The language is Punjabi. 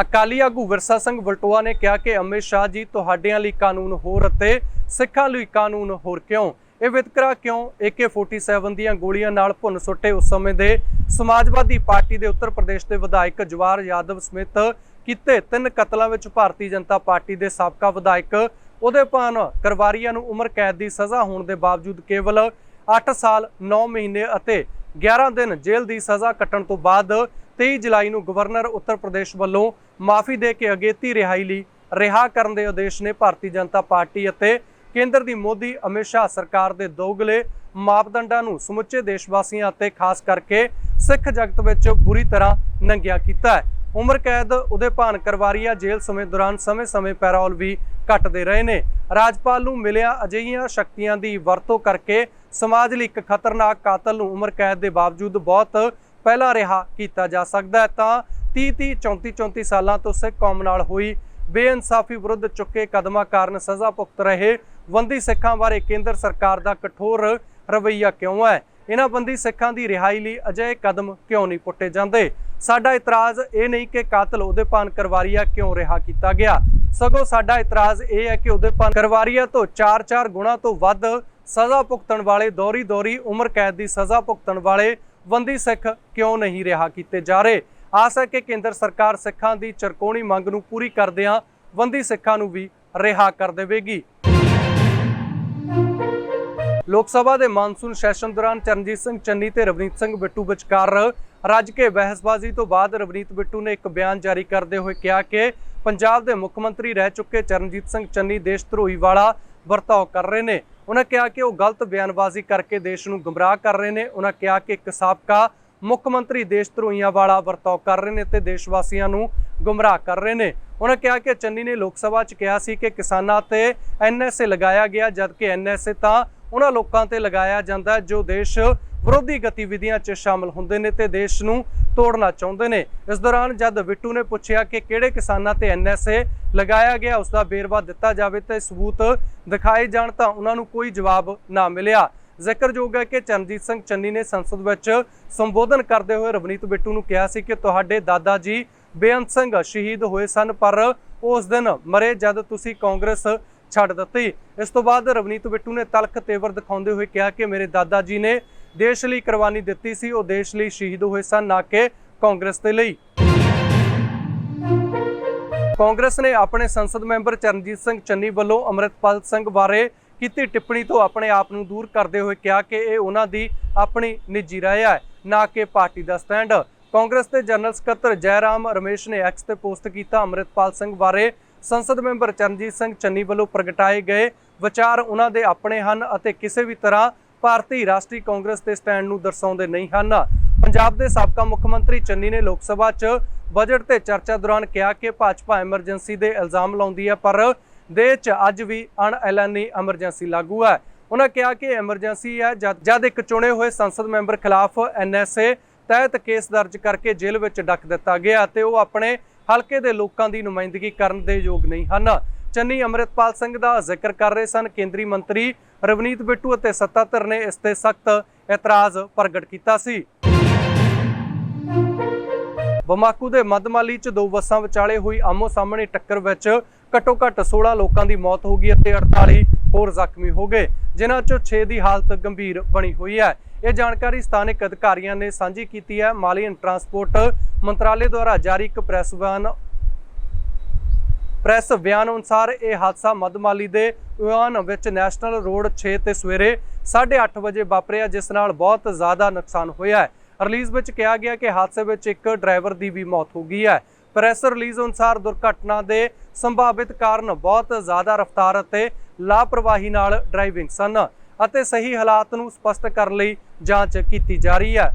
ਅਕਾਲੀ ਆਗੂ ਵਿਰਸਾ ਸਿੰਘ ਵਲਟੋਆ ਨੇ ਕਿਹਾ ਕਿ ਅਮਿਤ ਸ਼ਾਹ ਜੀ, ਤੁਹਾਡਿਆਂ ਲਈ ਕਾਨੂੰਨ ਹੋਰ ਅਤੇ ਸਿੱਖਾਂ ਲਈ ਕਾਨੂੰਨ ਹੋਰ ਕਿਉਂ? ਇਹ ਵਿਤਕਰਾ ਕਿਉਂ? AK47 ਦੀਆਂ ਗੋਲੀਆਂ ਨਾਲ ਭੁੰਨ ਸੁੱਟੇ ਉਸ ਸਮੇਂ ਦੇ ਸਮਾਜਵਾਦੀ ਪਾਰਟੀ ਦੇ ਉੱਤਰ ਪ੍ਰਦੇਸ਼ ਦੇ ਵਿਧਾਇਕ ਜਵਾਰ ਯਾਦਵ ਸਮਿਤ ਕੀਤੇ ਤਿੰਨ ਕਤਲਾਂ ਵਿੱਚ ਭਾਰਤੀ ਜਨਤਾ ਪਾਰਟੀ ਦੇ ਸਾਬਕਾ ਵਿਧਾਇਕ ਉਹਦੇ ਪਾਨ ਕਰਵਾਰੀਆਂ ਨੂੰ ਉਮਰ ਕੈਦ ਦੀ ਸਜ਼ਾ ਹੋਣ ਦੇ ਬਾਵਜੂਦ ਕੇਵਲ 8 ਸਾਲ 9 ਮਹੀਨੇ ਅਤੇ 11 ਦਿਨ ਜੇਲ੍ਹ ਦੀ ਸਜ਼ਾ ਕੱਟਣ ਤੋਂ ਬਾਅਦ 23 ਜੁਲਾਈ ਨੂੰ ਗਵਰਨਰ ਉੱਤਰ ਪ੍ਰਦੇਸ਼ ਵੱਲੋਂ ਮਾਫੀ ਦੇ ਕੇ ਅਗੇਤੀ ਰਿਹਾਈ ਲਈ ਰਿਹਾ ਕਰਨ ਦੇ ਉਦੇਸ਼ ਨੇ ਭਾਰਤੀ ਜਨਤਾ ਪਾਰਟੀ ਅਤੇ ਕੇਂਦਰ ਦੀ ਮੋਦੀ, ਅਮਿਤ ਸ਼ਾਹ ਸਰਕਾਰ ਦੇ ਦੋਗਲੇ ਮਾਪਦੰਡਾਂ ਨੂੰ ਸਮੁੱਚੇ ਦੇਸ਼ ਵਾਸੀਆਂ ਅਤੇ ਖਾਸ ਕਰਕੇ ਸਿੱਖ ਜਗਤ ਵਿੱਚ ਬੁਰੀ ਤਰ੍ਹਾਂ ਨੰਗਿਆ ਕੀਤਾ ਹੈ। ਉਮਰ ਕੈਦ ਉਹਦੇ ਭਾਨ ਕਰਵਾਰੀਆ ਜੇਲ੍ਹ ਸਮੇਂ ਦੌਰਾਨ ਸਮੇਂ-ਸਮੇਂ ਪੈਰੋਲ ਵੀ ਕੱਟਦੇ ਰਹੇ ਨੇ। ਰਾਜਪਾਲ ਨੂੰ ਮਿਲਿਆ ਅਜਿਹੀਆਂ ਸ਼ਕਤੀਆਂ ਦੀ ਵਰਤੋਂ ਕਰਕੇ ਸਮਾਜ ਲਈ ਇੱਕ ਖਤਰਨਾਕ ਕਾਤਲ ਨੂੰ ਉਮਰ ਕੈਦ ਦੇ ਬਾਵਜੂਦ ਬਹੁਤ ਪਹਿਲਾਂ ਰਿਹਾ ਕੀਤਾ ਜਾ ਸਕਦਾ ਹੈ। ਤਾਂ 30-30 34-34 ਸਾਲਾਂ ਤੋਂ ਸਿੱਖ ਕੌਮ ਨਾਲ ਹੋਈ ਬੇਇਨਸਾਫੀ ਵਿਰੁੱਧ ਚੁੱਕੇ ਕਦਮਾਂ ਕਾਰਨ ਸਜ਼ਾ ਭੁਗਤ ਰਹੇ ਬੰਦੀ ਸਿੱਖਾਂ ਬਾਰੇ ਕੇਂਦਰ ਸਰਕਾਰ ਦਾ ਕਠੋਰ ਰਵੱਈਆ ਕਿਉਂ ਹੈ? ਇਹਨਾਂ ਬੰਦੀ ਸਿੱਖਾਂ ਦੀ ਰਿਹਾਈ ਲਈ ਅਜਿਹੇ ਕਦਮ ਕਿਉਂ ਨਹੀਂ ਪੁੱਟੇ ਜਾਂਦੇ? ਸਾਡਾ ਇਤਰਾਜ਼ ਇਹ ਨਹੀਂ ਕਿ ਕਾਤਲ ਉਹਦੇ ਪਾਨ ਕਰਵਾਰੀਆ ਕਿਉਂ ਰਿਹਾ ਕੀਤਾ ਗਿਆ? ਸਗੋਂ ਸਾਡਾ ਇਤਰਾਜ਼ ਇਹ ਹੈ ਕਿ ਉਹਦੇ ਪਾਨ ਕਰਵਾਰੀਆ ਤੋਂ 4-4 ਗੁਣਾ ਤੋਂ ਵੱਧ ਸਜ਼ਾ ਭੁਗਤਣ ਵਾਲੇ ਦੌਰੀ ਦੌਰੀ ਉਮਰ ਕੈਦ ਦੀ ਸਜ਼ਾ ਭੁਗਤਣ ਵਾਲੇ ਬੰਦੀ ਸਿੱਖ ਕਿਉਂ ਨਹੀਂ ਰਿਹਾ ਕੀਤੇ ਜਾ ਰਹੇ? ਆਸ ਹੈ ਕਿ ਕੇਂਦਰ ਸਰਕਾਰ ਸਿੱਖਾਂ ਦੀ ਚਰਕੋਣੀ ਮੰਗ ਨੂੰ ਪੂਰੀ ਕਰਦਿਆਂ ਬੰਦੀ ਸਿੱਖਾਂ ਨੂੰ ਵੀ ਰਿਹਾ ਕਰ ਦੇਵੇਗੀ। ਲੋਕ ਸਭਾ ਦੇ ਮਾਨਸੂਨ ਸੈਸ਼ਨ ਦੌਰਾਨ ਚਰਨਜੀਤ ਸਿੰਘ ਚੰਨੀ ਤੇ ਰਵਨੀਤ ਸਿੰਘ ਬਿੱਟੂ ਵਿਚਕਾਰ ਰੱਜ ਕੇ ਬਹਿਸਬਾਜ਼ੀ ਤੋਂ ਬਾਅਦ ਰਵਨੀਤ ਬਿੱਟੂ ਨੇ ਇੱਕ ਬਿਆਨ ਜਾਰੀ ਕਰਦੇ ਹੋਏ ਕਿਹਾ ਕਿ ਪੰਜਾਬ ਦੇ ਮੁੱਖ ਮੰਤਰੀ ਰਹਿ ਚੁੱਕੇ ਚਰਨਜੀਤ ਸਿੰਘ ਚੰਨੀ ਦੇਸ਼ ਧਰੋਹੀ ਵਾਲਾ ਵਰਤਾਓ ਕਰ ਰਹੇ ਨੇ। ਉਹਨਾਂ ਕਿਹਾ ਕਿ ਉਹ ਗਲਤ ਬਿਆਨਬਾਜ਼ੀ ਕਰਕੇ ਦੇਸ਼ ਨੂੰ ਗੁੰਮਰਾਹ ਕਰ ਰਹੇ ਨੇ। ਉਹਨਾਂ ਕਿਹਾ ਕਿ ਇੱਕ ਸਾਬਕਾ ਮੁੱਖ ਮੰਤਰੀ ਦੇਸ਼ ਧਰੋਈਆਂ ਵਾਲਾ ਵਰਤਾਓ ਕਰ ਰਹੇ ਨੇ ਤੇ ਦੇਸ਼ ਵਾਸੀਆਂ ਨੂੰ ਗੁੰਮਰਾਹ ਕਰ ਰਹੇ ਨੇ। ਉਹਨਾਂ ਕਿਹਾ ਕਿ ਚੰਨੀ ਨੇ ਲੋਕ ਸਭਾ 'ਚ ਕਿਹਾ ਸੀ ਕਿ ਕਿਸਾਨਾਂ ਤੇ ਐਨਐਸਏ ਲਗਾਇਆ ਗਿਆ, ਜਦਕਿ ਐਨਐਸਏ ਤਾਂ ਉਹਨਾਂ ਲੋਕਾਂ ਤੇ ਲਗਾਇਆ ਜਾਂਦਾ ਜੋ ਦੇਸ਼ ਵਿਰੋਧੀ ਗਤੀਵਿਧੀਆਂ 'ਚ ਸ਼ਾਮਲ ਹੁੰਦੇ ਨੇ ਤੇ ਦੇਸ਼ ਨੂੰ ਤੋੜਨਾ ਚਾਹੁੰਦੇ ਨੇ। ਇਸ ਦੌਰਾਨ ਜਦ ਬਿੱਟੂ ਨੇ ਪੁੱਛਿਆ ਕਿ ਕਿਹੜੇ ਕਿਸਾਨਾਂ ਤੇ ਐਨਐਸਏ ਲਗਾਇਆ ਗਿਆ ਉਸ ਦਾ ਬੇਰਵਾ ਦਿੱਤਾ ਜਾਵੇ ਤੇ ਸਬੂਤ ਦਿਖਾਏ ਜਾਣ ਤਾਂ ਉਹਨਾਂ ਨੂੰ ਕੋਈ ਜਵਾਬ ਨਾ ਮਿਲਿਆ। ਜ਼ਿਕਰਯੋਗ ਹੈ ਕਿ ਚਰਨਜੀਤ ਸਿੰਘ ਚੰਨੀ ਨੇ ਸੰਸਦ ਵਿੱਚ ਸੰਬੋਧਨ ਕਰਦੇ ਹੋਏ ਰਵਨੀਤ ਬਿੱਟੂ ਨੂੰ ਕਿਹਾ ਸੀ ਕਿ ਤੁਹਾਡੇ ਦਾਦਾ ਜੀ ਬੇਅੰਤ ਸਿੰਘ ਸ਼ਹੀਦ ਹੋਏ ਸਨ, ਪਰ ਉਸ ਦਿਨ ਮਰੇ ਜਦ ਤੁਸੀਂ ਕਾਂਗਰਸ ਛੱਡ ਦਿੱਤੀ। ਇਸ ਤੋਂ ਬਾਅਦ ਰਵਨੀਤ ਬਿੱਟੂ ਨੇ ਤਲਖ ਤੇਵਰ ਦਿਖਾਉਂਦੇ ਹੋਏ ਕਿਹਾ ਕਿ ਮੇਰੇ ਦਾਦਾ ਜੀ ਨੇ ਦੇਸ਼ ਲਈ ਕੁਰਬਾਨੀ ਦਿੱਤੀ ਸੀ, ਉਹ ਦੇਸ਼ ਲਈ ਸ਼ਹੀਦ ਹੋਏ ਸਨ, ਨਾ ਕਿ ਕਾਂਗਰਸ ਦੇ ਲਈ। ਕਾਂਗਰਸ ਨੇ ਆਪਣੇ ਸੰਸਦ ਮੈਂਬਰ ਚਰਨਜੀਤ ਸਿੰਘ ਚੰਨੀ ਵੱਲੋਂ ਅੰਮ੍ਰਿਤਪਾਲ ਸਿੰਘ ਬਾਰੇ ਕੀਤੀ ਟਿੱਪਣੀ ਤੋਂ ਆਪਣੇ ਆਪ ਨੂੰ ਦੂਰ ਕਰਦੇ ਹੋਏ ਕਿਹਾ ਕਿ ਇਹ ਉਹਨਾਂ ਦੀ ਆਪਣੀ ਨਿੱਜੀ ਰਾਏ ਹੈ, ਨਾ ਕਿ ਪਾਰਟੀ ਦਾ ਸਟੈਂਡ। ਕਾਂਗਰਸ ਦੇ ਜਨਰਲ ਸਕੱਤਰ ਜੈਰਾਮ ਰਮੇਸ਼ ਨੇ ਐਕਸ ਤੇ ਪੋਸਟ ਕੀਤਾ ਅੰਮ੍ਰਿਤਪਾਲ ਸਿੰਘ ਬਾਰੇ। ਸੰਸਦ ਮੈਂਬਰ ਚਰਨਜੀਤ ਸਿੰਘ ਚੰਨੀ ਵੱਲੋਂ ਪ੍ਰਗਟਾਏ ਗਏ ਵਿਚਾਰ ਉਹਨਾਂ ਦੇ ਆਪਣੇ ਹਨ ਅਤੇ ਕਿਸੇ ਵੀ ਤਰ੍ਹਾਂ ਭਾਰਤੀ ਰਾਸ਼ਟਰੀ ਕਾਂਗਰਸ ਦੇ ਸਟੈਂਡ ਨੂੰ ਦਰਸਾਉਂਦੇ ਨਹੀਂ ਹਨ। ਪੰਜਾਬ ਦੇ ਸਾਬਕਾ ਮੁੱਖ ਮੰਤਰੀ ਚੰਨੀ ਨੇ ਲੋਕ ਸਭਾ 'ਚ ਬਜਟ ਤੇ ਚਰਚਾ ਦੌਰਾਨ ਕਿਹਾ ਕਿ ਭਾਜਪਾ ਐਮਰਜੈਂਸੀ ਦੇ ਇਲਜ਼ਾਮ ਲਾਉਂਦੀ ਹੈ, ਪਰ ਦੇ 'ਚ ਅੱਜ ਵੀ ਅਣਐਲਾਨੀ ਐਮਰਜੈਂਸੀ ਲਾਗੂ ਹੈ। ਉਹਨਾਂ ਕਿਹਾ ਕਿ ਐਮਰਜੈਂਸੀ ਹੈ, ਜਦ ਇੱਕ ਚੁਣੇ ਹੋਏ ਸੰਸਦ ਮੈਂਬਰ ਖਿਲਾਫ ਐਨਐਸਏ ਤਹਿਤ ਕੇਸ ਦਰਜ ਕਰਕੇ ਜੇਲ੍ਹ ਵਿੱਚ ਡੱਕ ਦਿੱਤਾ ਗਿਆ ਤੇ ਉਹ ਆਪਣੇ ਹਲਕੇ ਦੇ ਲੋਕਾਂ ਦੀ ਨੁਮਾਇੰਦਗੀ ਕਰਨ ਦੇ ਯੋਗ ਨਹੀਂ ਹਨ। ਚੰਨੀ ਅੰਮ੍ਰਿਤਪਾਲ ਸਿੰਘ ਦਾ ਜ਼ਿਕਰ ਕਰ ਰਹੇ ਸਨ। ਕੇਂਦਰੀ ਮੰਤਰੀ ਰਵਨੀਤ ਬਿੱਟੂ ਅਤੇ ਸੱਤਾ ਸੱਤਾਧਰ ਨੇ ਇਸ ਤੇ ਸਖਤ ਇਤਰਾਜ਼ ਪ੍ਰਗਟ ਕੀਤਾ ਸੀ। ਬਮਾਕੂ ਦੇ ਮਦਮਾਲੀ 'ਚ ਦੋ ਬੱਸਾਂ ਵਿਚਾਲੇ ਹੋਈ ਆਮੋ ਸਾਹਮਣੇ ਟੱਕਰ ਵਿੱਚ ਘੱਟੋ ਘੱਟ 16 ਲੋਕਾਂ ਦੀ ਮੌਤ ਹੋ ਗਈ ਅਤੇ 48 ਹੋਰ ਜ਼ਖਮੀ ਹੋ ਗਏ, ਜਿਨ੍ਹਾਂ 'ਚੋਂ 6 ਦੀ ਹਾਲਤ ਗੰਭੀਰ ਬਣੀ ਹੋਈ ਹੈ। ਇਹ ਜਾਣਕਾਰੀ ਸਥਾਨਕ ਅਧਿਕਾਰੀਆਂ ਨੇ ਸਾਂਝੀ ਕੀਤੀ ਹੈ। ਮਾਲੀਅਨ ਟਰਾਂਸਪੋਰਟ ਮੰਤਰਾਲੇ ਦੁਆਰਾ ਜਾਰੀ ਇੱਕ ਪ੍ਰੈਸ ਬਿਆਨ ਪ੍ਰੈਸ ਬਿਆਨ ਅਨੁਸਾਰ ਇਹ ਹਾਦਸਾ ਮਦਮਾਲੀ ਦੇ ਯੂਆਨ ਵਿੱਚ ਨੈਸ਼ਨਲ ਰੋਡ 6 ਤੇ ਸਵੇਰੇ 8:30 ਵਜੇ ਵਾਪਰਿਆ, ਜਿਸ ਨਾਲ ਬਹੁਤ ਜ਼ਿਆਦਾ ਨੁਕਸਾਨ ਹੋਇਆ ਹੈ। ਰਿਲੀਜ਼ ਵਿੱਚ ਕਿਹਾ ਗਿਆ ਕਿ ਹਾਦਸੇ ਵਿੱਚ ਇੱਕ ਡਰਾਈਵਰ ਦੀ ਵੀ ਮੌਤ ਹੋ ਗਈ ਹੈ। ਪ੍ਰੈਸ ਰਿਲੀਜ਼ ਅਨੁਸਾਰ ਦੁਰਘਟਨਾ ਦੇ ਸੰਭਾਵਿਤ ਕਾਰਨ ਬਹੁਤ ਜ਼ਿਆਦਾ ਰਫ਼ਤਾਰ ਅਤੇ ਲਾਪਰਵਾਹੀ ਨਾਲ ਡਰਾਈਵਿੰਗ ਸਨ ਅਤੇ ਸਹੀ ਹਾਲਾਤ ਨੂੰ ਸਪਸ਼ਟ ਕਰਨ ਲਈ ਜਾਂਚ ਕੀਤੀ ਜਾ ਰਹੀ ਹੈ।